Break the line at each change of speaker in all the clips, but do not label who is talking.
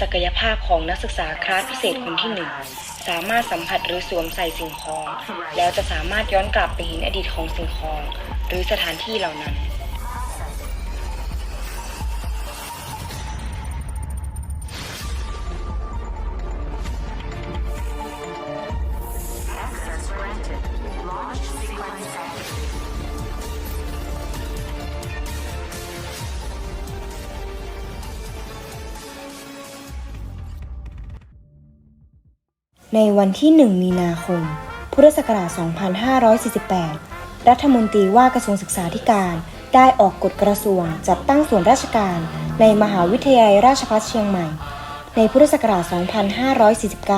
ศักยภาพของนักศึกษาคลาสพิเศษคนที่หนึ่งสามารถสัมผัสหรือสวมใส่สิ่งของ แล้วจะสามารถย้อนกลับไปเห็นอดีตของสิ่งของ หรือสถานที่เหล่านั้น ในวันที่ 1 มีนาคม พุทธศักราช 2548 รัฐมนตรีว่าการะทรวงศึกษาธิการได้ออกกฎกระทรวงจัดตั้งส่วนราชการในมหาวิทยาลัยราชภัฏเชียงใหม่ ในพุทธศักราช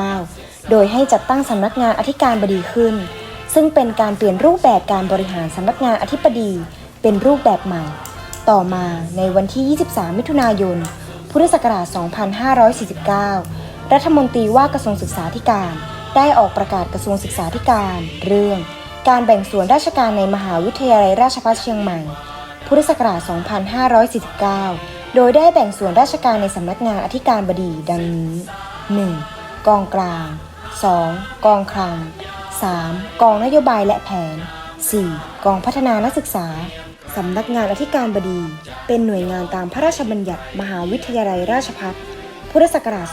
2549 โดยให้จัดตั้งสำนักงานอธิการบดีขึ้น ซึ่งเป็นการเปลี่ยนรูปแบบการบริหารสำนักงานอธิบดีเป็นรูปแบบใหม่ ต่อมาในวันที่ 23 มิถุนายน พุทธศักราช 2549 รัฐมนตรีว่ากระทรวงศึกษาธิการ ได้ออกประกาศกระทรวงศึกษาธิการ เรื่อง การแบ่งส่วนราชการในมหาวิทยาลัยราชภัฏเชียงใหม่ พุทธศักราช 2549 โดยได้แบ่งส่วนราชการในสำนักงานอธิการบดีดังนี้ 1. กองกลาง 2. กองคลัง 3. กองนโยบายและแผน 4. กองพัฒนานักศึกษา สำนักงานอธิการบดี เป็นหน่วยงานตามพระราชบัญญัติมหาวิทยาลัยราชภัฏ พุทธศักราช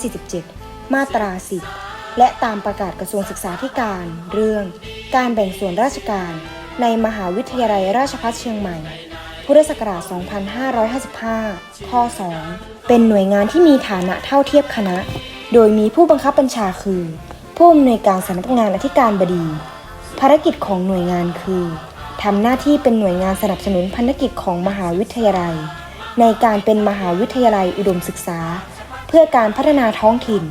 2547 มาตรา 10 และตามประกาศกระทรวงศึกษาธิการ เรื่อง การแบ่งส่วนราชการ ในมหาวิทยาลัยราชภัฏเชียงใหม่ พุทธศักราช 2555 ข้อ 2 เป็นหน่วยงานที่มีฐานะเท่าเทียบคณะ โดยมีผู้บังคับบัญชาคือ ผู้อำนวยการสำนักงานอธิการบดี ภารกิจของหน่วยงานคือทำหน้าที่เป็นหน่วยงานสนับสนุนพันธกิจของมหาวิทยาลัย ในการเป็นมหาวิทยาลัยอุดมศึกษา เพื่อการพัฒนาท้องถิ่น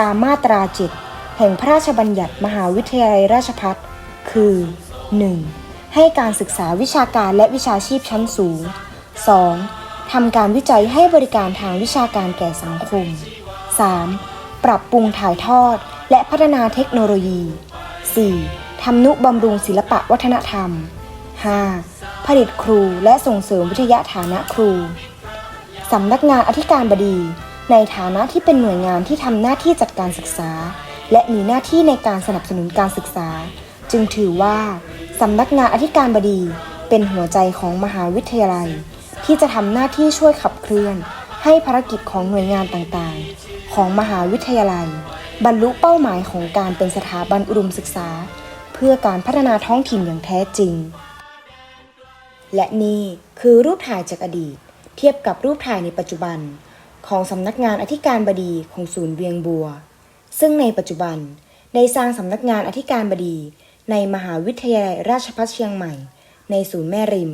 ตามมาตราจิต แห่งพระราชบัญญัติมหาวิทยาลัยราชภัฏคือ 1. ให้การศึกษาวิชาการและวิชาชีพชั้นสูง 2. ทำการวิจัยให้บริการทางวิชาการแก่สังคม 3. ปรับปรุงถ่ายทอด และพัฒนาเทคโนโลยี 4. ทำนุบำรุงศิลปะวัฒนธรรม 5. ผลิตครูและส่งเสริมวิทยาฐานะครูสำนักงานอธิการบดี ในฐานะที่เป็นหน่วยงานที่ทำหน้าที่จัดการศึกษา และมีหน้าที่ในการสนับสนุนการศึกษา จึงถือว่าสำนักงานอธิการบดีเป็นหัวใจของมหาวิทยาลัย ที่จะทำหน้าที่ช่วยขับเคลื่อน ให้ภารกิจของหน่วยงานต่างๆ ของมหาวิทยาลัย บรรลุเป้าหมายของการเป็นสถาบันอุดมศึกษา เพื่อการพัฒนาท้องถิ่นอย่างแท้จริง และนี่คือรูปถ่ายจากอดีต เทียบกับรูปถ่ายในปัจจุบัน ของสำนักงานอธิการบดีของศูนย์เวียงบัว ซึ่งในปัจจุบันได้สร้างสำนักงานอธิการบดี ในมหาวิทยาลัยราชภัฏเชียงใหม่ ในศูนย์แม่ริม